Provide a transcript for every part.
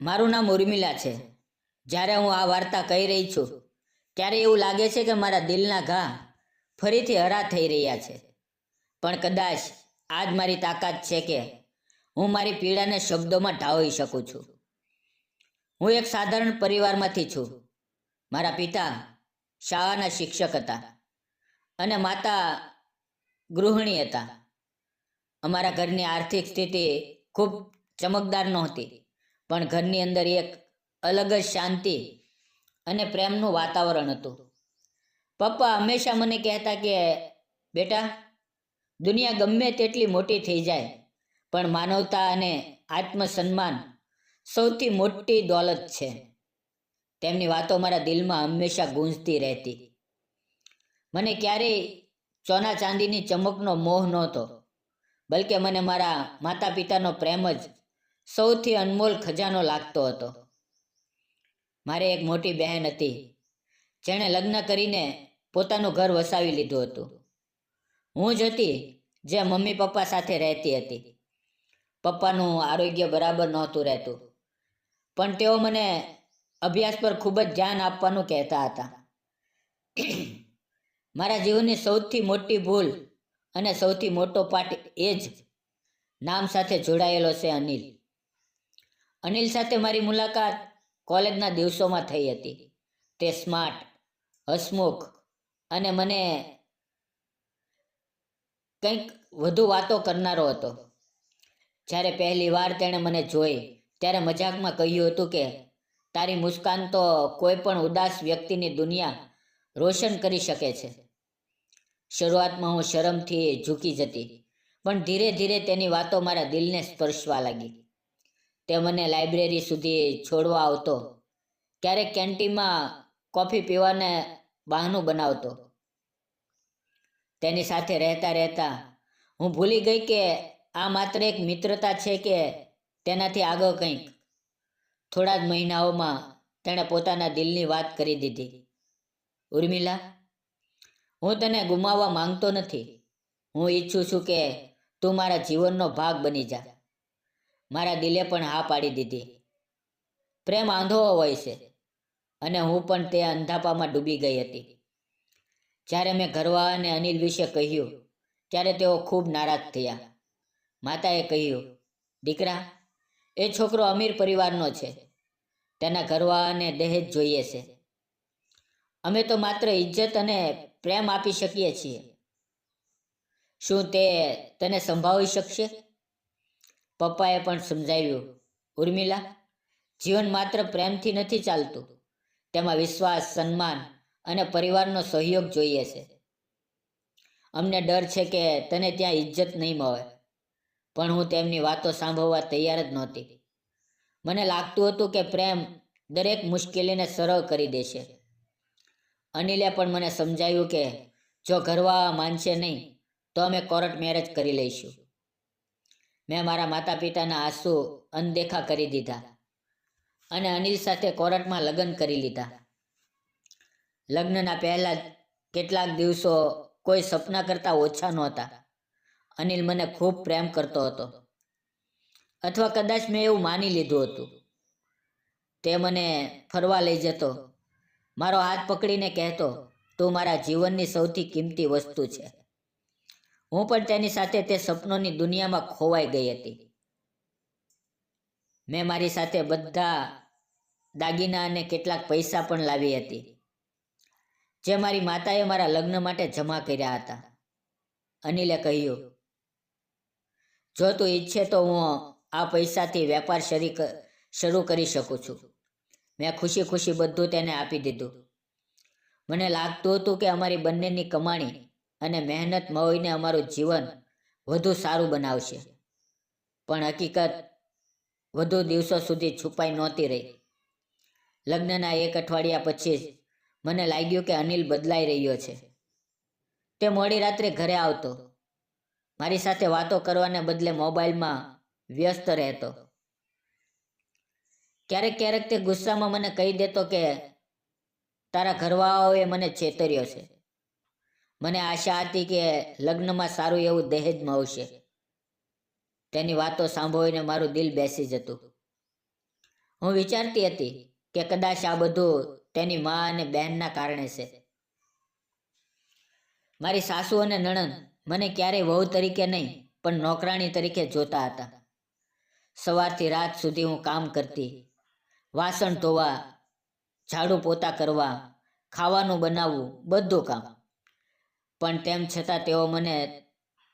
મારું નામ ઉર્મિલા છે. જ્યારે હું આ વાર્તા કહી રહી છું, ત્યારે એવું લાગે છે કે મારા દિલના ઘા ફરીથી હરા થઈ રહ્યા છે. પણ કદાચ આ જ મારી તાકાત છે કે હું મારી પીડાને શબ્દોમાં ઢાળી શકું છું. હું એક સાધારણ પરિવારમાંથી છું. મારા પિતા શાળાના શિક્ષક હતા અને માતા ગૃહિણી હતા. અમારા ઘરની આર્થિક સ્થિતિ ખૂબ ચમકદાર નહોતી. પણ ઘરની અંદર એક અલગ જ શાંતિ અને પ્રેમનું વાતાવરણ હતું. પપ્પા હંમેશા મને કહેતા કે, બેટા, દુનિયા ગમે તેટલી મોટી થઈ જાય, પણ માનવતા અને આત્મસન્માન સૌથી મોટી દોલત છે. તેમની વાતો મારા દિલમાં હંમેશા ગૂંજતી રહેતી. મને ક્યારેય સોના ચાંદીની ચમકનો મોહ નહોતો, બલકે મને મારા માતા પિતાનો પ્રેમ જ સૌથી અનમોલ ખજાનો લાગતો હતો. મારે એક મોટી બહેન હતી. જેણે લગ્ન કરીને પોતાનું ઘર વસાવી લીધું હતું. હું જ હતી જે મમ્મી પપ્પા સાથે રહેતી હતી. પપ્પાનું આરોગ્ય બરાબર નહોતું રહેતું. પણ તેઓ મને અભ્યાસ પર ખૂબ જ ધ્યાન આપવાનું કહેતા હતા. મારા જીવનની સૌથી મોટી ભૂલ અને સૌથી મોટો પાઠ એ જ નામ સાથે જોડાયેલો છે અનિલ. અનિલ સાથે મારી મુલાકાત કોલેજના દિવસોમાં થઈ હતી. તે સ્માર્ટ, હસમુખ અને મને કંઈક વધુ વાતો કરનારો હતો. જ્યારે પહેલી વાર તેણે મને જોઈ, ત્યારે મજાકમાં કહ્યું હતું કે, તારી મુસ્કાન તો કોઈ પણ ઉદાસ વ્યક્તિની દુનિયા રોશન કરી શકે છે. શરૂઆતમાં હું શરમથી ઝૂકી જતી, પણ ધીરે ધીરે તેની વાતો મારા દિલને સ્પર્શવા લાગી. તે મને લાઇબ્રેરી સુધી છોડવા આવતો. ક્યારેક કેન્ટીનમાં કોફી પીવાને બહાનું બનાવતો. તેની સાથે રહેતા રહેતા હું ભૂલી ગઈ કે આ માત્ર એક મિત્રતા છે કે તેનાથી આગળ કંઈક. થોડા જ મહિનાઓમાં તેણે પોતાના દિલની વાત કરી દીધી. ઉર્મિલા, હું તને ગુમાવવા માંગતો નથી. હું ઈચ્છું છું કે તું મારા જીવનનો ભાગ બની જા. મારા દિલે પણ હા પાડી દીધી. પ્રેમ આંધો હોય છે અને હું પણ તે અંધાપામાં ડૂબી ગઈ હતી. જ્યારે મેં ઘરવા અને અનિલ વિશે કહ્યું, ત્યારે તેઓ ખૂબ નારાજ થયા. માતાએ કહ્યું, દીકરા, એ છોકરો અમીર પરિવારનો છે. તેના ઘરવા અને દહેજ જોઈએ છે. અમે તો માત્ર ઇજ્જત અને પ્રેમ આપી શકીએ છીએ. શું તે તને સંભાળી શકશે? પપ્પાએ પણ સમજાવ્યું, ઉર્મિલા, જીવન માત્ર પ્રેમથી નથી ચાલતું. તેમાં વિશ્વાસ, સન્માન અને પરિવારનો સહયોગ જોઈએ છે. અમને ડર છે કે તને ત્યાં ઇજ્જત નહીં મળે. પણ હું તેમની વાતો સાંભળવા તૈયાર જ નહોતી. મને લાગતું હતું કે પ્રેમ દરેક મુશ્કેલીને સરળ કરી દેશે. અનિલે પણ મને સમજાવ્યું કે, જો ઘરવા માનશે નહીં, તો અમે કોર્ટ મેરેજ કરી લઈશું. મેં મારા માતા પિતાના આંસુ અનદેખા કરી દીધા અને અનિલ સાથે કોર્ટમાં લગ્ન કરી લીધા. લગ્નના પહેલા કેટલાક દિવસો કોઈ સપના કરતાં ઓછા નહોતા. અનિલ મને ખૂબ પ્રેમ કરતો હતો. અથવા કદાચ મેં એવું માની લીધું હતું. તે મને ફરવા લઈ જતો. મારો હાથ પકડીને કહેતો, તું મારા જીવનની સૌથી કિંમતી વસ્તુ છે. હું પણ તેની સાથે તે સપનોની દુનિયામાં ખોવાઈ ગઈ હતી. મેં મારી સાથે બધા દાગીના અને કેટલાક પૈસા પણ લાવી હતી, જે મારી માતાએ મારા લગ્ન માટે જમા કર્યા હતા. અનિલે કહ્યું, જો તું ઈચ્છે તો હું આ પૈસાથી વેપાર શરી શરૂ કરી શકું છું. મેં ખુશી ખુશી બધું તેને આપી દીધું. મને લાગતું હતું કે અમારી બંનેની કમાણી અને મહેનત મળીને અમારું જીવન વધુ સારું બનાવશે. પણ હકીકત, વધુ દિવસો સુધી છુપાઈ નહોતી રહી. લગ્નના એક અઠવાડિયા પછી જ મને લાગ્યું કે અનિલ બદલાઈ રહ્યો છે. તે મોડી રાત્રે ઘરે આવતો. મારી સાથે વાતો કરવાને બદલે મોબાઈલમાં વ્યસ્ત રહેતો. ક્યારેક ક્યારેક તે ગુસ્સામાં મને કહી દેતો કે, તારા ઘરવાળાઓએ મને છેતર્યો છે. મને આશા હતી કે લગ્નમાં સારું એવું દહેજ મળશે તેની વાતો સાંભળીને મારું દિલ બેસી જતું. હું વિચારતી હતી કે કદાચ આ બધું તેની મા અને બહેનના કારણે છે. મારી સાસુ અને નણંદ મને ક્યારેય વહુ તરીકે નહીં, પણ નોકરાણી તરીકે જોતા હતા. સવારથી રાત સુધી હું કામ કરતી. વાસણ ધોવા, ઝાડુ પોતા કરવા, ખાવાનું બનાવવું, બધું કામ. પણ તેમ છતાં તેઓ મને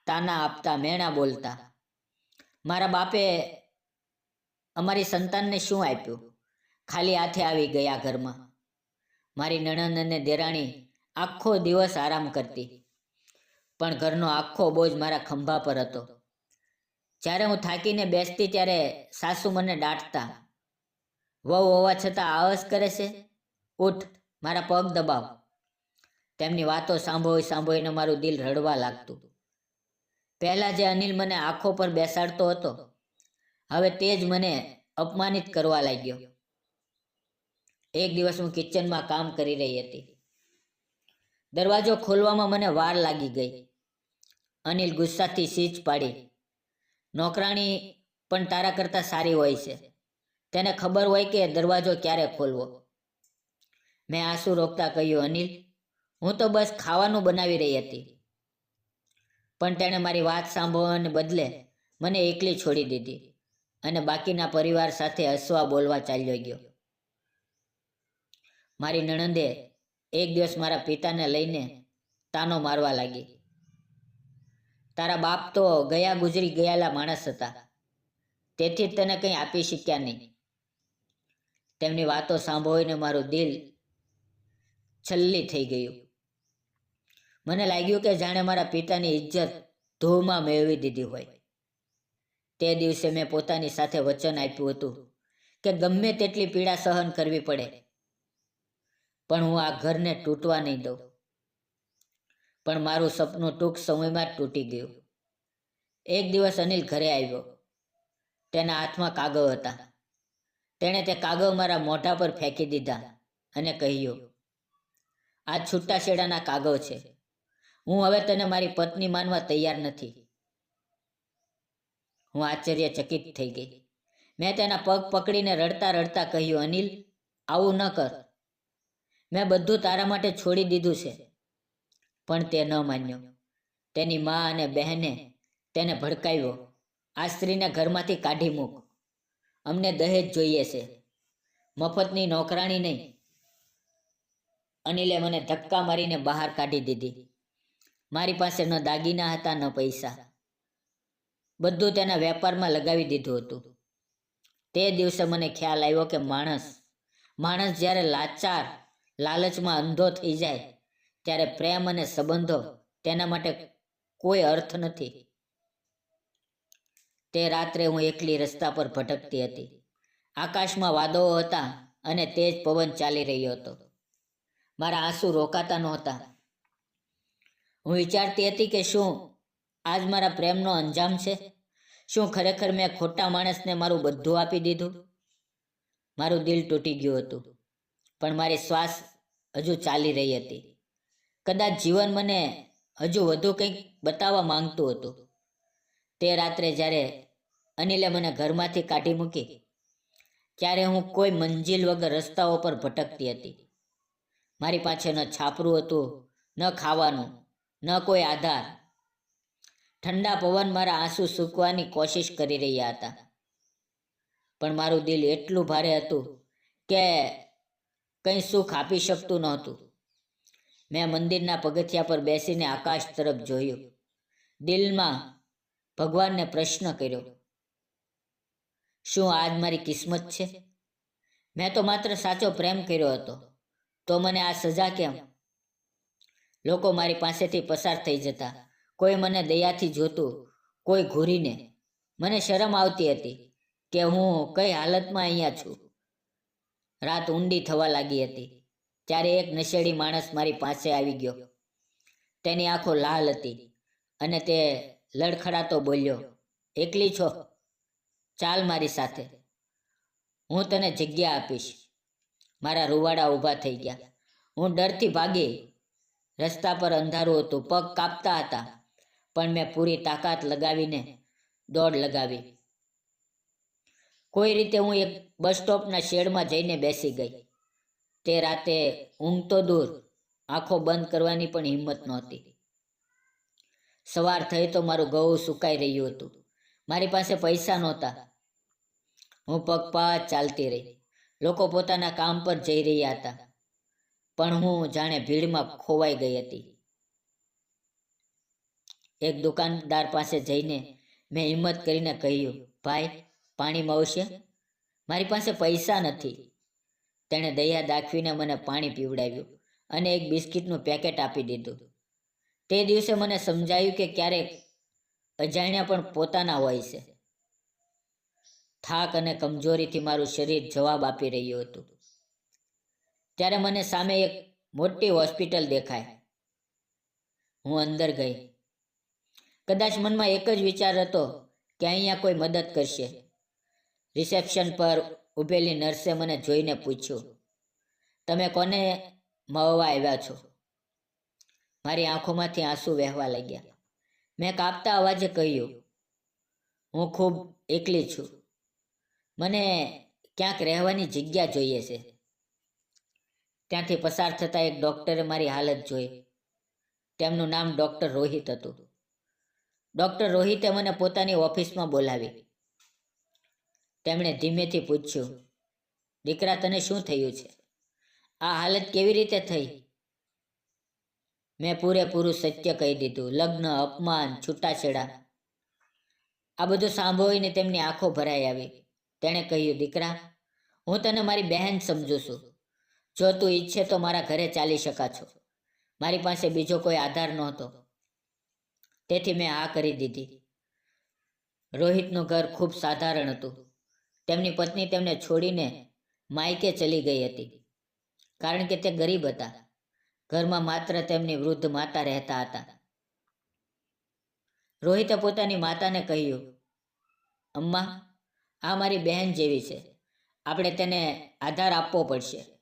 તાના આપતા મેણા બોલતા, મારા બાપે અમારી સંતાનને શું આપ્યું? ખાલી હાથે આવી ગયા ઘરમાં. મારી નણંદ અને દેરાણી આખો દિવસ આરામ કરતી, પણ ઘરનો આખો બોજ મારા ખંભા પર હતો. જ્યારે હું થાકીને બેસતી ત્યારે સાસુ મને દાટતા, વહુ હોવા છતાં આળસ કરે છે? ઉઠ, મારા પગ દબાવ. તેમની વાતો સાંભળી સાંભળીને મારું દિલ રડવા લાગતું. પહેલાં જે અનિલ મને આંખો પર બેસાડતો હતો, હવે તે જ મને અપમાનિત કરવા લાગ્યો. એક દિવસ હું કિચનમાં કામ કરી રહી હતી. દરવાજો ખોલવામાં મને વાર લાગી ગઈ. અનિલ ગુસ્સાથી સીચ પાડી. નોકરાણી પણ તારા કરતાં સારી હોય છે. તેને ખબર હોય કે દરવાજો ક્યારે ખોલવો. મેં આંસુ રોકતા કહ્યું, અનિલ હું તો બસ ખાવાનું બનાવી રહી હતી. પણ તેણે મારી વાત સાંભળવાને બદલે મને એકલી છોડી દીધી અને બાકીના પરિવાર સાથે હસવા બોલવા ચાલ્યો ગયો. મારી નણંદે એક દિવસ મારા પિતાને લઈને તાનો મારવા લાગી. તારા બાપ તો ગયા ગુજરી ગયેલા માણસ હતા. તેથી જ તને કંઈ આપી શક્યા નહીં. તેમની વાતો સાંભળીને મારું દિલ છલ્લી થઈ ગયું. મને લાગ્યું કે જાણે મારા પિતાની ઇજ્જત ધોમાં મેળવી દીધી હોય. તે દિવસે મેં પોતાની સાથે વચન આપ્યું હતું કે ગમે તેટલી પીડા સહન કરવી પડે, પણ હું આ ઘરને તૂટવા નહીં દઉં. પણ મારું સપનું ટૂંક સમયમાં જ તૂટી ગયું. એક દિવસ અનિલ ઘરે આવ્યો. તેના હાથમાં કાગળ હતા. તેણે તે કાગળ મારા મોઢા પર ફેંકી દીધા અને કહ્યું, આ છૂટાછેડાના કાગળ છે. હું હવે તને મારી પત્ની માનવા તૈયાર નથી. હું આશ્ચર્યચકિત થઈ ગઈ. મેં તેના પગ પકડીને રડતા રડતા કહ્યું, અનિલ, આવું ન કર. મેં બધું તારા માટે છોડી દીધું છે. પણ તે ન માન્યો. તેની મા અને બહેને તેને ભડકાવ્યો. આ સ્ત્રીને ઘરમાંથી કાઢી મૂક. અમને દહેજ જોઈએ છે. મફતની નોકરાણી નહીં. અનિલે મને ધક્કા મારીને બહાર કાઢી દીધી. મારી પાસે ન દાગીના હતા, ન પૈસા. બધું તેના વેપારમાં લગાવી દીધું હતું. તે દિવસે મને ખ્યાલ આવ્યો કે માણસ માણસ જ્યારે લાચાર, લાલચમાં અંધો થઈ જાય, ત્યારે પ્રેમ અને સંબંધો તેના માટે કોઈ અર્થ નથી. તે રાત્રે હું એકલી રસ્તા પર ભટકતી હતી. આકાશમાં વાદળો હતા અને તેજ પવન ચાલી રહ્યો હતો. મારા આંસુ રોકાતા નહોતા. હું વિચારતી હતી કે શું આજ મારા પ્રેમનો અંજામ છે? શું ખરેખર મેં ખોટા માણસને મારું બધું આપી દીધું? મારું દિલ તૂટી ગયું હતું, પણ મારી શ્વાસ હજુ ચાલી રહી હતી. કદાચ જીવન મને હજુ વધુ કંઈક બતાવવા માંગતું હતું. તે રાત્રે જ્યારે અનિલે મને ઘરમાંથી કાઢી મૂકી, ત્યારે હું કોઈ મંજિલ વગર રસ્તાઓ પર ભટકતી હતી. મારી પાસે ન છાપરું હતું, ન ખાવાનું ન કોઈ આધાર. ઠંડા પવન મારા આંસુ સૂકવાની કોશિશ કરી રહ્યા હતા. પણ મારું દિલ એટલું ભારે હતું કે કંઈ સુખ આપી શકતું નહોતું. મેં મંદિરના પગથિયા પર બેસીને આકાશ તરફ જોયું. દિલમાં ભગવાનને પ્રશ્ન કર્યો, શું આજ મારી કિસ્મત છે? મેં તો માત્ર સાચો પ્રેમ કર્યો હતો. તો મને આ સજા કેમ લોકો મારી પાસેથી પસાર થઈ જતા. કોઈ મને દયાથી જોતું, કોઈ ઘૂરીને. મને શરમ આવતી હતી કે હું કઈ હાલતમાં અહીંયા છું. રાત ઊંડી થવા લાગી હતી. ત્યારે એક નશેડી માણસ મારી પાસે આવી ગયો. તેની આંખો લાલ હતી અને તે લડખડાતો બોલ્યો, એકલી છો? ચાલ મારી સાથે. હું તને જગ્યા આપીશ. મારા રૂવાડા ઊભા થઈ ગયા. હું ડરથી ભાગી રસ્તા પર અંધારું હતું, પગ કાપતા હતા. પણ મેં પૂરી તાકાત લગાવીને દોડ લગાવી. કોઈ રીતે હું એક બસ સ્ટોપના શેડમાં જઈને બેસી ગઈ. તે રાતે ઊંઘ તો દૂર, આંખો બંધ કરવાની પણ હિંમત નહોતી. સવાર થઈ તો મારું ઘઉં સુકાઈ રહ્યું હતું. મારી પાસે પૈસા નહોતા. હું પગપાત ચાલતી રહી. લોકો પોતાના કામ પર જઈ રહ્યા હતા. પણ હું જાણે ભીડમાં ખોવાઈ ગઈ હતી. એક દુકાનદાર પાસે જઈને મેં હિંમત કરીને કહ્યું, ભાઈ, પાણી મળશે? મારી પાસે પૈસા નથી. તેણે દયા દાખવીને મને પાણી પીવડાવ્યું અને એક બિસ્કિટનું પેકેટ આપી દીધું. તે દિવસે મને સમજાયું કે ક્યારેક અજાણ્યા પણ પોતાના હોય છે. થાક અને કમજોરીથી મારું શરીર જવાબ આપી રહ્યું હતું. ત્યારે મને સામે એક મોટી હોસ્પિટલ દેખાય. હું અંદર ગઈ. કદાચ મનમાં એક જ વિચાર હતો કે અહીંયા કોઈ મદદ કરશે. રિસેપ્શન પર ઊભેલી નર્સે મને જોઈને પૂછ્યું, તમે કોને મળવા આવ્યા છો? મારી આંખોમાંથી આંસુ વહેવા લાગ્યા. મેં કાપતા અવાજે કહ્યું, હું ખૂબ એકલી છું. મને ક્યાંક રહેવાની જગ્યા જોઈએ છે. ત્યાંથી પસાર થતા એક ડૉક્ટરે મારી હાલત જોઈ. તેમનું નામ ડૉક્ટર રોહિત હતું. ડૉક્ટર રોહિતે મને પોતાની ઓફિસમાં બોલાવી. તેમણે ધીમેથી પૂછ્યું, દીકરા, તને શું થયું છે? આ હાલત કેવી રીતે થઈ? મેં પૂરેપૂરું સત્ય કહી દીધું. લગ્ન, અપમાન, છૂટાછેડા. આ બધું સાંભળીને તેમની આંખો ભરાઈ આવી. તેણે કહ્યું, દીકરા, હું તને મારી બહેન સમજુ છું. જો તું ઈચ્છે તો મારા ઘરે ચાલી શકા છો મારી પાસે બીજો કોઈ આધાર નહોતો. તેથી મેં આ કરી દીધી. રોહિતનું ઘર ખૂબ સાધારણ હતું. તેમની પત્ની તેમને છોડીને માયકે ચલી ગઈ હતી. કારણ કે તે ગરીબ હતા. ઘરમાં માત્ર તેમની વૃદ્ધ માતા રહેતા હતા. રોહિતે પોતાની માતાને કહ્યું, અમ્મા, આ મારી બહેન જેવી છે. આપણે તેને આધાર આપવો પડશે.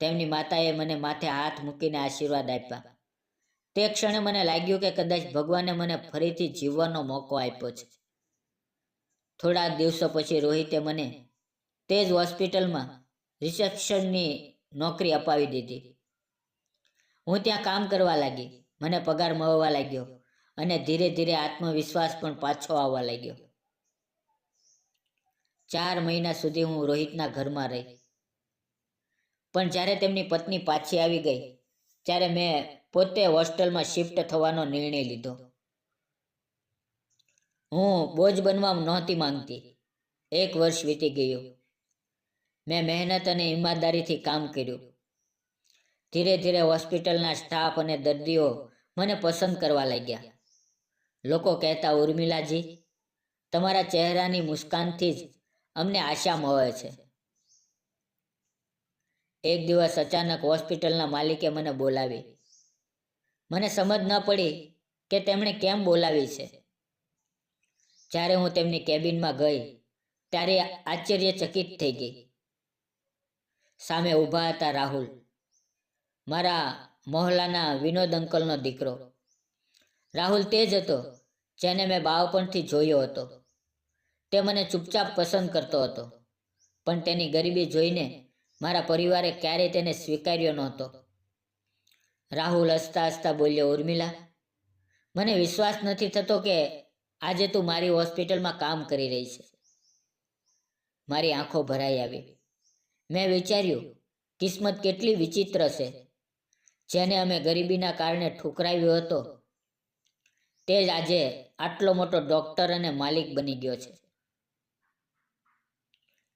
તેમની માતાએ મને માથે હાથ મૂકીને આશીર્વાદ આપ્યા. તે ક્ષણે મને લાગ્યું કે કદાચ ભગવાને મને ફરીથી જીવવાનો મોકો આપ્યો છે. થોડા દિવસો પછી રોહિતે મને તે જ હોસ્પિટલમાં રિસેપ્શનની નોકરી અપાવી દીધી. હું ત્યાં કામ કરવા લાગી. મને પગાર મળવા લાગ્યો અને ધીરે ધીરે આત્મવિશ્વાસ પણ પાછો આવવા લાગ્યો. ચાર મહિના સુધી હું રોહિતના ઘરમાં રહી. પણ જ્યારે તેમની પત્ની પાછી આવી ગઈ, ત્યારે મેં પોતે હોસ્ટેલમાં શિફ્ટ થવાનો નિર્ણય લીધો. હું બોજ બનવા નહોતી માંગતી. એક વર્ષ વીતી ગયું. મેં મહેનત અને ઈમાનદારીથી કામ કર્યું. ધીરે ધીરે હોસ્પિટલના સ્ટાફ અને દર્દીઓ મને પસંદ કરવા લાગ્યા. લોકો કહેતા, ઉર્મિલાજી, તમારા ચહેરાની મુસ્કાનથી જ અમને આશા મળે છે. એક દિવસ અચાનક હોસ્પિટલના માલિકે મને બોલાવી. મને સમજ ન પડી કે તેમણે કેમ બોલાવી છે. જ્યારે હું તેમની કેબિનમાં ગઈ, ત્યારે આશ્ચર્યચકિત થઈ ગઈ. સામે ઊભા હતા રાહુલ. મારા મોહલ્લાના વિનોદ અંકલનો દીકરો. રાહુલ તે જ હતો જેને મેં બાળપણથી જોયો હતો. તે મને ચૂપચાપ પસંદ કરતો હતો. પણ તેની ગરીબી જોઈને મારા પરિવારે ક્યારેય તેને સ્વીકાર્યો નહોતો. રાહુલ હસતા હસતા બોલ્યો, ઉર્મિલા, મને વિશ્વાસ નથી થતો કે આજે તું મારી હોસ્પિટલમાં કામ કરી રહી છે. મારી આંખો ભરાઈ આવી. મેં વિચાર્યું, કિસ્મત કેટલી વિચિત્ર છે. જેને અમે ગરીબીના કારણે ઠુકરાવ્યો હતો, તે જ આજે આટલો મોટો ડોક્ટર અને માલિક બની ગયો છે.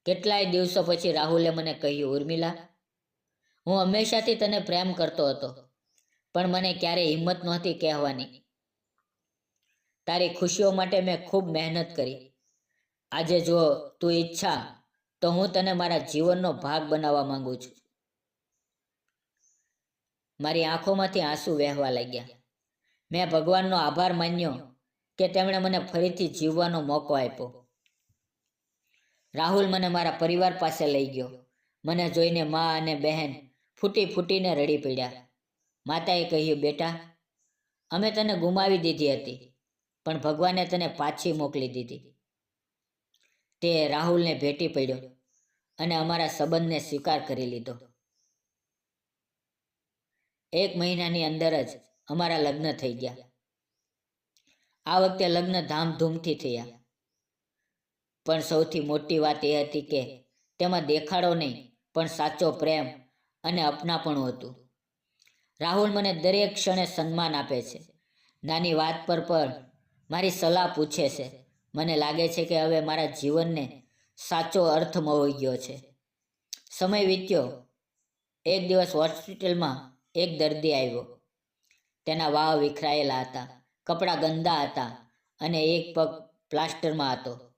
કેટલાય દિવસો પછી રાહુલે મને કહ્યું, ઉર્મિલા, હું હંમેશાથી તને પ્રેમ કરતો હતો, પણ મને ક્યારેય હિંમત નહોતી કહેવાની. તારી ખુશીઓ માટે મેં ખૂબ મહેનત કરી. આજે જો તું ઈચ્છા, તો હું તને મારા જીવનનો ભાગ બનાવવા માંગુ છું. મારી આંખોમાંથી આંસુ વહેવા લાગ્યા. મેં ભગવાનનો આભાર માન્યો કે તેમણે મને ફરીથી જીવવાનો મોકો આપ્યો. રાહુલ મને મારા પરિવાર પાસે લઈ ગયો. મને જોઈને મા અને બહેન ફૂટી ફૂટીને રડી પડ્યા. માતાએ કહ્યું, બેટા, અમે તને ગુમાવી દીધી હતી, પણ ભગવાને તને પાછી મોકલી દીધી. તે રાહુલને ભેટી પડ્યો અને અમારા સંબંધને સ્વીકાર કરી લીધો. એક મહિનાની અંદર જ અમારા લગ્ન થઈ ગયા. આ વખતે લગ્ન ધામધૂમથી થયા. પણ સૌથી મોટી વાત એ હતી કે તેમાં દેખાડો નહીં, પણ સાચો પ્રેમ અને અપનાપણું હતું. રાહુલ મને દરેક ક્ષણે સન્માન આપે છે. નાની વાત પર પણ મારી સલાહ પૂછે છે. મને લાગે છે કે હવે મારા જીવનને સાચો અર્થ મળી ગયો છે. સમય વીત્યો. એક દિવસ હોસ્પિટલમાં એક દર્દી આવ્યો. તેના વાવ વિખરાયેલા હતા. કપડાં ગંદા હતા અને એક પગ પ્લાસ્ટરમાં હતો.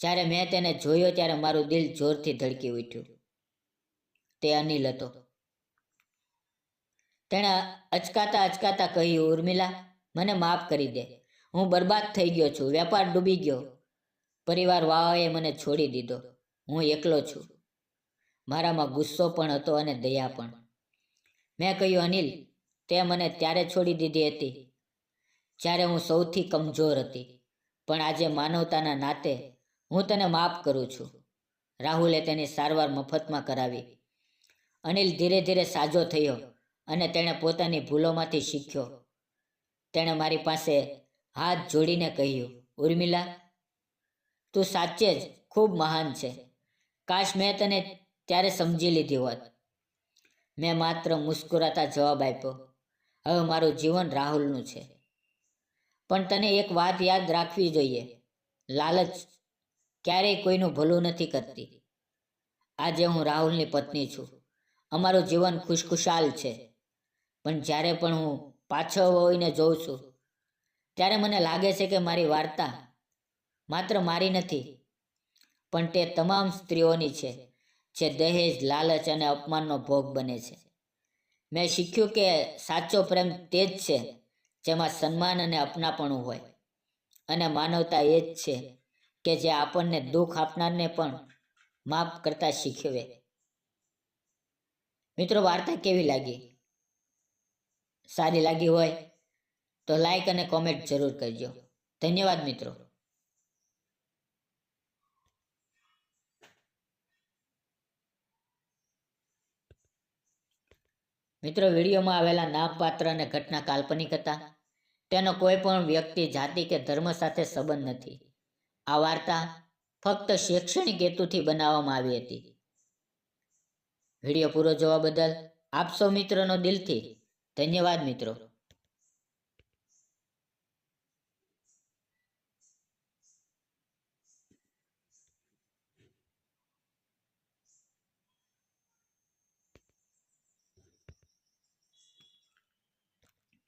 જ્યારે મેં તેને જોયો ત્યારે મારું દિલ જોરથી ધડકી ઉઠ્યું. તે અનિલ હતો. તેણે અચકાતા અચકાતા કહ્યું, ઉર્મિલા, મને માફ કરી દે. હું બરબાદ થઈ ગયો છું. વેપાર ડૂબી ગયો. પરિવાર વાવાએ મને છોડી દીધો. હું એકલો છું. મારામાં ગુસ્સો પણ હતો અને દયા પણ. મેં કહ્યું, અનિલ, તે મને ત્યારે છોડી દીધી હતી જ્યારે હું સૌથી કમજોર હતી. પણ આજે માનવતાના નાતે હું તને માફ કરું છું. રાહુલે તેની સારવાર મફતમાં કરાવી અનિલ ધીરે ધીરે સાજો થયો અને તેણે પોતાની ભૂલોમાંથી શીખ્યો. તેણે મારી પાસે હાથ જોડીને કહ્યું, ઉર્મિલા, તું સાચે જ ખૂબ મહાન છે. કાશ મેં તને ત્યારે સમજી લીધી હોત. મેં માત્ર મુસ્કુરાતા જવાબ આપ્યો, હવે મારું જીવન રાહુલનું છે. પણ તને એક વાત યાદ રાખવી જોઈએ. લાલચ ક્યારેય કોઈનું ભલું નથી કરતી. આજે હું રાહુલની પત્ની છું. અમારું જીવન ખુશખુશાલ છે. પણ જ્યારે પણ હું પાછો હોઈને જોઉં છું, ત્યારે મને લાગે છે કે મારી વાર્તા માત્ર મારી નથી, પણ તે તમામ સ્ત્રીઓની છે, જે દહેજ, લાલચ અને અપમાનનો ભોગ બને છે. મેં શીખ્યું કે સાચો પ્રેમ તે જ છે જેમાં સન્માન અને અપનાપણું હોય. અને માનવતા એ જ છે કે જે આપણને દુઃખ આપનારને પણ માફ કરતા શીખવે. મિત્રો, વાર્તા કેવી લાગી? સારી લાગી હોય તો લાઈક અને કોમેન્ટ જરૂર કરજો. ધન્યવાદ, મિત્રો. મિત્રો, વિડીયોમાં આવેલા નામપાત્ર અને ઘટના કાલ્પનિક હતા. તેનો કોઈ પણ વ્યક્તિ, જાતિ કે ધર્મ સાથે સંબંધ નથી. આ વાર્તા ફક્ત શૈક્ષણિક હેતુથી બનાવવામાં આવી હતી. વીડિયો પૂરો જોવા બદલ આપ સૌ મિત્રોનો દિલથી ધન્યવાદ મિત્રો.